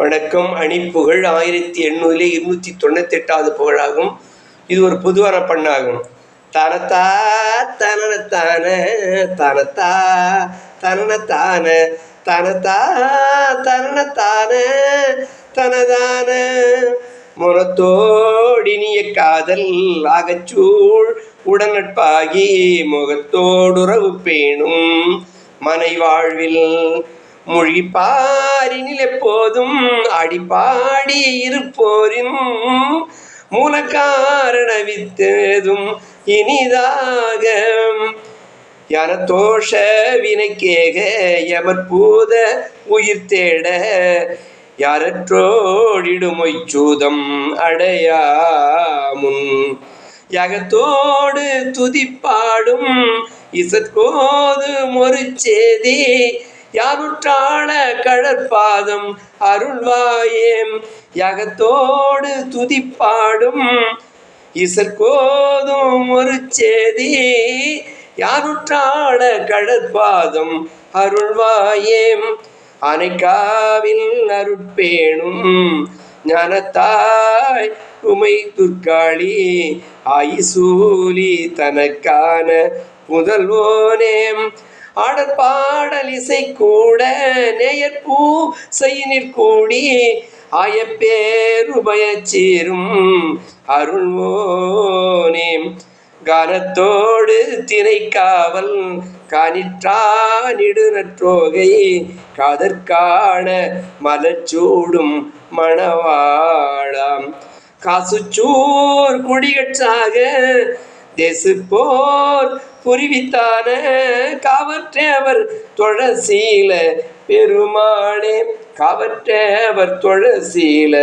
வணக்கம். அணிப்புகழ் ஆயிரத்தி எண்ணூறில் இருநூற்றி தொண்ணூற்றி எட்டாவது புகழாகும். இது ஒரு பொதுவான பண்ணாகும். தனத்தா தனத்தான தனத்தா தனத்தான தனத்தா தனத்தான தனதான முகத்தோடினிய காதல் அகச்சூழ் உடனட்பாகி முகத்தோடுறவு பேணும். மனை வாழ்வில் மொழிப்பாரினில் எப்போதும் அடிப்பாடி இருப்போரின் மூலக்காரண வித்ததும் இனிதாக. யனதோஷ வினைக்கேக யமற்பூத உயிர் தேட யாரற்றோடிடுமொய்ச்சூதம் அடையாமுன். யகத்தோடு துதிப்பாடும் இசற்கோது மொருச்சேதி யாருற்றாள கடற்பாதம் அருள்வாயேம். யகத்தோடு துதிப்பாடும் இசற்கோதும் ஒரு சேதி. யாருற்றாள கடற்பாதம் அருள்வாயேம். அனைக்காவில் அருட்பேணும் ஞானத்தாய் உமை துர்காளி. ஆயிசூலி தனக்கான ஆடற் பாடல் இசை கூட நேயற்பூ செய்யினிற் கூடி ஆய பேருபயச்சீரும் அருள்மோனே கானத்தோடு திரைக்காவல் காணிற்றானிடுநற்றோகை காதற்கான மலச்சூடும் மணவாழாம் காசுச்சூர் குடிகற்றாக தேசு போர் புரிவித்தான காவற்றேவர் தொழசீல பெருமாளே காவற்றேவர் தொழசீல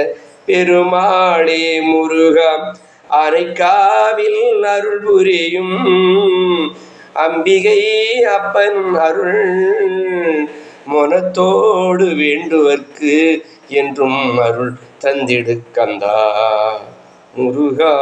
பெருமாளே முருகா அரைக்காவில் அருள் புரியும் அம்பிகை அப்பன் அருள். மனத்தோடு வேண்டுவர்க்கு என்றும் அருள் தந்திடு கந்தா முருகா.